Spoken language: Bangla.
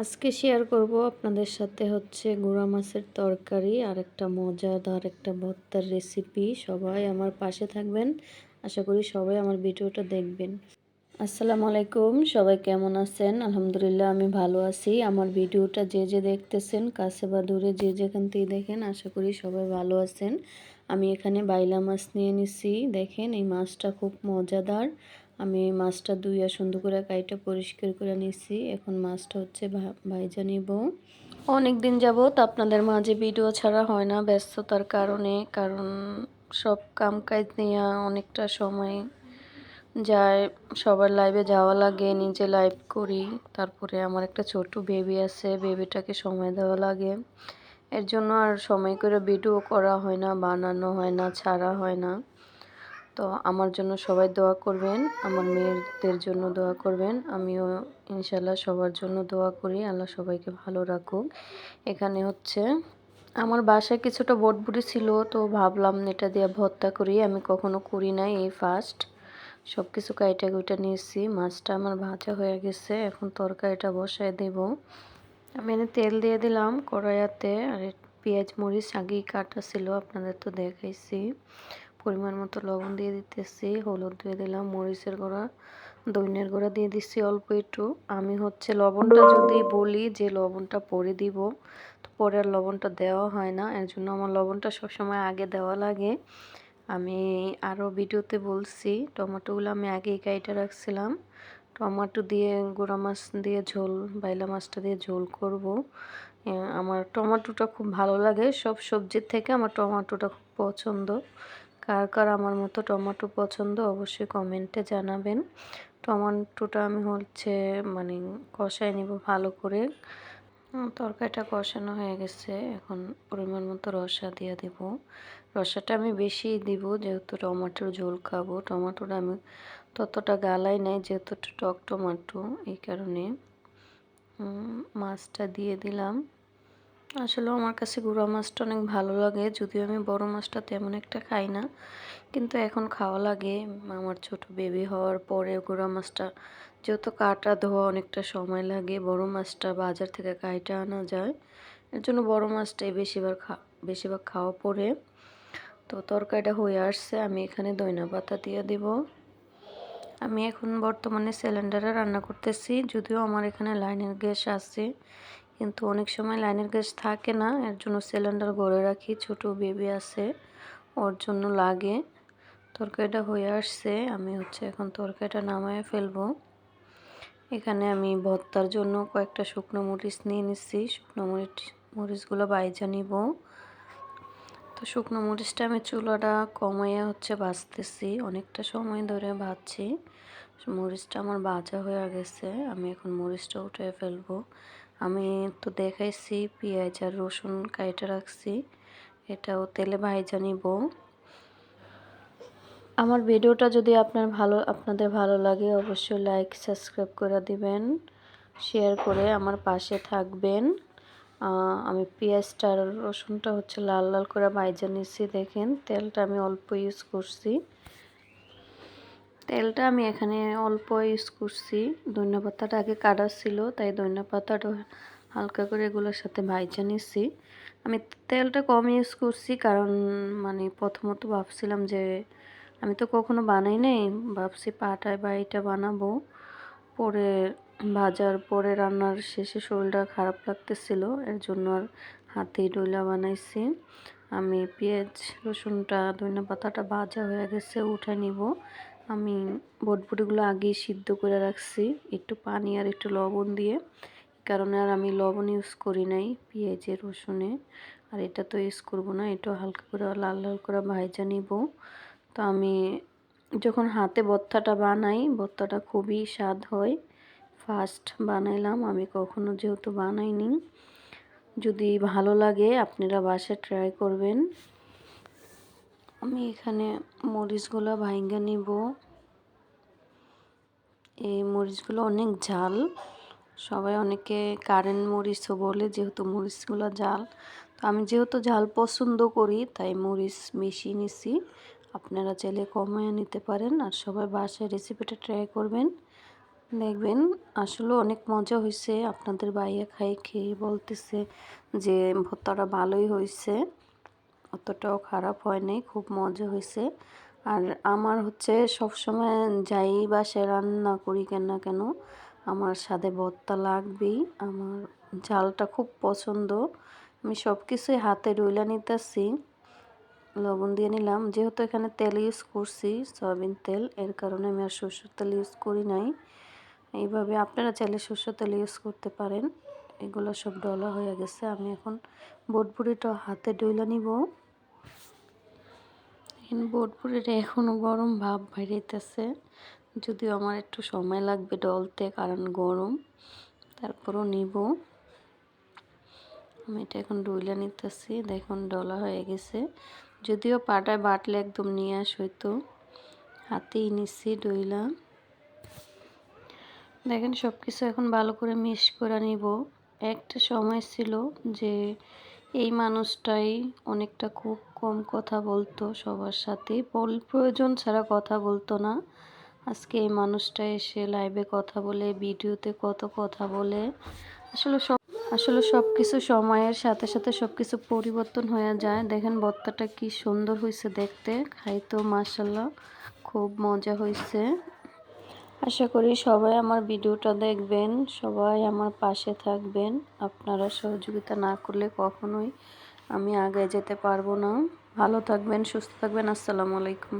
আজকে শেয়ার করব আপনাদের সাথে হচ্ছে গুঁড়া মাছের তরকারি আর একটা মজাদার একটা ভর্তার রেসিপি সবাই আমার পাশে থাকবেন। আশা করি সবাই আমার ভিডিওটা দেখবেন। আসসালামু আলাইকুম, সবাই কেমন আছেন? আলহামদুলিল্লাহ, আমি ভালো আছি। আমার ভিডিওটা যে যে দেখতেছেন, কাছে বা দূরে যে যেখান থেকে দেখেন, আশা করি সবাই ভালো আছেন। আমি এখানে বাইলা মাছ নিয়ে নিছি। দেখেন, এই মাছটা খুব মজাদার। আমি মাছটা আর সুন্দর করে কাইটা পরিষ্কার করে নিছি। এখন মাছটা হচ্ছে ভাইজা নিব অনেক দিন যাবত আপনাদের মাঝে ভিডিও ছাড়া হয় না ব্যস্ততার কারণে, কারণ সব কাম কাজ নিয়ে অনেকটা সময় যায়। সবার লাইভে যাওয়া লাগে, নিজে লাইভ করি। তারপরে আমার একটা ছোট বেবি আছে বেবিটাকে সময় দেওয়া লাগে। এর জন্য আর সময় করে ভিডিও করা হয় না, বানানো হয় না, ছাড়া হয় না। তো আমার জন্য সবাই দোয়া করবেন, আমার মেয়েদের জন্য দোয়া করবেন। আমিও ইনশাল্লাহ সবার জন্য দোয়া করি, আল্লাহ সবাইকে ভালো রাখুক। এখানে হচ্ছে, আমার বাসায় কিছুটা বটবুটি ছিল, তো ভাবলাম এটা দিয়ে ভর্তা করি। আমি কখনো করি নাই এই ফার্স্ট সব কিছু কাইটা কুইটা নিয়েছি, মাছটা আমার ভাজা হয়ে গেছে, এখন তরকারিটা বসায় দেব। আমি এনে তেল দিয়ে দিলাম কড়াইয়াতে, আর পেঁয়াজ, মরিচ আগেই কাটা ছিল আপনাদের তো দেখাইছি। পরিমাণ মতো লবণ দিয়ে দিতেছি, হলুদ দিয়ে দিলাম, মরিচের গুঁড়া, দইনের গুঁড়া দিয়ে দিচ্ছি অল্প একটু। আমি হচ্ছে লবণটা যদি বলি যে লবণটা পরে দিব, তো পরে আর লবণটা দেওয়া হয় না, এর জন্য আমার লবণটা সবসময় আগে দেওয়া লাগে। আমি আরও ভিডিওতে বলছি, টমেটোগুলো আমি আগেই কাইটা রাখছিলাম। টমেটো দিয়ে, গোড়া মাছ দিয়ে ঝোল, বাইলা মাছটা দিয়ে ঝোল করব। আমার টমাটোটা খুব ভালো লাগে। সব সবজির থেকে আমার টমাটোটা খুব পছন্দ। কার কার আমার মতো টমাটো পছন্দ অবশ্যই কমেন্টে জানাবেন। টমাটোটা আমি হচ্ছে মানে কষায় নেব ভালো করে। তরকারিটা কষানো হয়ে গেছে। এখন পরিমাণ মতো রসা দিয়ে দেব। রসাটা আমি বেশি দিব, যেহেতু টমেটোর ঝোল খাব। টমেটোটা আমি ততটা গালাই নাই, যেহেতু টক টমেটো, এই কারণে। মাছটা দিয়ে দিলাম। আসলে আমার কাছে গুঁড়া মাছটা অনেক ভালো লাগে, যদিও আমি বড় মাছটা তেমন একটা খাই না। কিন্তু এখন খাওয়া লাগে। আমার ছোট বেবি হওয়ার পরে গুঁড়া মাছটা যেহেতু কাটা ধোয়া অনেকটা সময় লাগে, বড় মাছটা বাজার থেকে কাইটা আনা যায়। এর জন্য বড় মাছটাই বেশিরভাগ খা বেশিরভাগ খাওয়া পড়ে। তো তরকারিটা হয়ে আসছে, আমি এখানে দইনা পাতা দিয়ে দেব। আমি এখন বর্তমানে সিলিন্ডারে রান্না করতেছি, যদিও আমার এখানে লাইনের গ্যাস আছে, কিন্তু অনেক সময় লাইনের গ্যাস থাকে না, এর জন্য সিলিন্ডার গড়ে রাখি, ছোট বেবি আছে, ওর জন্য লাগে। তরকারিটা হয়ে আসছে, আমি হচ্ছে এখন তরকারিটা নামায় ফেলব। এখানে আমি ভর্তার জন্য কয়েকটা শুকনো মরিচ নিয়ে নিচ্ছি। শুকনো মরিচ, মরিচগুলো বাইজা নিব। তো শুকনো মরিচটা আমি চুলাটা কমাইয়া হচ্ছে ভাজতেছি। অনেকটা সময় ধরে ভাজছি। মরিচটা আমার ভাজা হয়ে গেছে। আমি এখন মরিচটা উঠে ফেলব। আমি তো দেখাইছি, পেঁয়াজ আর রসুন কাইটে রাখছি। এটাও তেলে ভাইজা নিব। আমার ভিডিওটা যদি আপনার ভালো, আপনাদের ভালো লাগে, অবশ্যই লাইক সাবস্ক্রাইব করে দিবেন শেয়ার করে আমার পাশে থাকবেন। আমি পেঁয়াজটা আর রসুনটা হচ্ছে লাল লাল করে ভাইজা নিচ্ছি, দেখেন তেলটা আমি অল্প ইউজ করছি। তেলটা আমি এখানে অল্প ইউজ করছি। ধনিয়া পাতাটা আগে কাটা ছিল, তাই ধনিয়া পাতাটা হালকা করে এগুলোর সাথে ভাইজা নিচ্ছি। আমি তেলটা কম ইউজ করছি, কারণ মানে প্রথমত ভাবছিলাম যে আমি তো কখনো বানাই নাই। ভাবছি পাটায় বা এটা বানাবো। পরে ভাজার পরে রান্নার শেষে শরীরটা খারাপ লাগতেছিল, এর জন্য আর হাতেই ডইলা বানাইছি। আমি পেঁয়াজ, রসুনটা, ধনিয়া পাতাটা ভাজা হয়ে গেছে, উঠে নিব। আমি বটবটিগুলো আগেই সিদ্ধ করে রাখছি, একটু পানি আর একটু লবণ দিয়ে। কারণে আর আমি লবণ ইউজ করি নাই, পেঁয়াজে, রসুনে। আর এটা তো ইউজ করব না, এটা হালকা করে লাল লাল করে ভাইজা নিব। তো আমি যখন হাতে বত্তাটা বানাই বত্তাটা খুবই স্বাদ হয়। ফার্স্ট বানাইলাম, আমি কখনো যেহেতু বানাইনি। যদি ভালো লাগে, আপনারা বাসায় ট্রাই করবেন। আমি এখানে মরিচগুলো ভাইঙ্গা নিব। এই মরিচগুলো অনেক ঝাল। সবাই অনেকে কারেন্ট মরিচও বলে, যেহেতু মরিচগুলো ঝাল। তো আমি যেহেতু ঝাল পছন্দ করি, তাই মরিচ বেশি নিছি। আপনারা চাইলে কমায় নিতে পারেন আর সবাই বাসায় রেসিপিটা ট্রাই করবেন। দেখবেন আসলে অনেক মজা হয়েছে আপনাদের বাইরে খাই খেয়ে বলতেছে যে ভর্তাটা ভালোই হয়েছে অতটাও খারাপ হয়নি খুব মজা হয়েছে আর আমার হচ্ছে সবসময় যাই বা সে রান্না করি কেন না কেন, আমার স্বাদে ভর্তা লাগবেই, আমার ঝালটা খুব পছন্দ। আমি সব কিছুই হাতে রইলা নিতেছি। লবণ দিয়ে নিলাম। যেহেতু এখানে তেল ইউজ করছি, সয়াবিন তেল, এর কারণে আমি আর সরষের তেল ইউজ করি নাই। এইভাবে আপনারা চাইলে সরষের তেল ইউজ করতে পারেন। এগুলো সব ডলা হয়ে গেছে। আমি এখন বটবুড়িটা হাতে ডইলা নিব। বটবুড়িটা এখনও গরম ভাব বাইরেতেছে যদিও আমার একটু সময় লাগবে ডলতে, কারণ গরম। তারপরও নিব। আমি এটা এখন ডইলা নিতেছি। দেখুন, ডলা হয়ে গেছে। যদিও পাটায় বাটলে একদম নিয়ে আস হইতো। হাতেই নিচ্ছি ডইলা দেখেন সব কিছু এখন ভালো করে মিক্স করে নিব। একটা সময় ছিল যে এই মানুষটাই অনেকটা খুব কম কথা বলতো সবার সাথে। বল প্রয়োজন ছাড়া কথা বলতো না। আজকে এই মানুষটা এসে লাইভে কথা বলে ভিডিওতে কত কথা বলে। আসলে সব আসলে সব কিছু সময়ের সাথে সাথে সব কিছু পরিবর্তন হয়ে যায়। দেখেন বত্তাটা কি সুন্দর হয়েছে দেখতে। খাইতো মাসাল্লাহ খুব মজা হয়েছে আশা করি সবাই আমার ভিডিওটা দেখবেন, সবাই আমার পাশে থাকবেন। আপনারা সহযোগিতা না করলে কখনোই আমি আগে যেতে পারব না। ভালো থাকবেন, সুস্থ থাকবেন। আসসালামু আলাইকুম।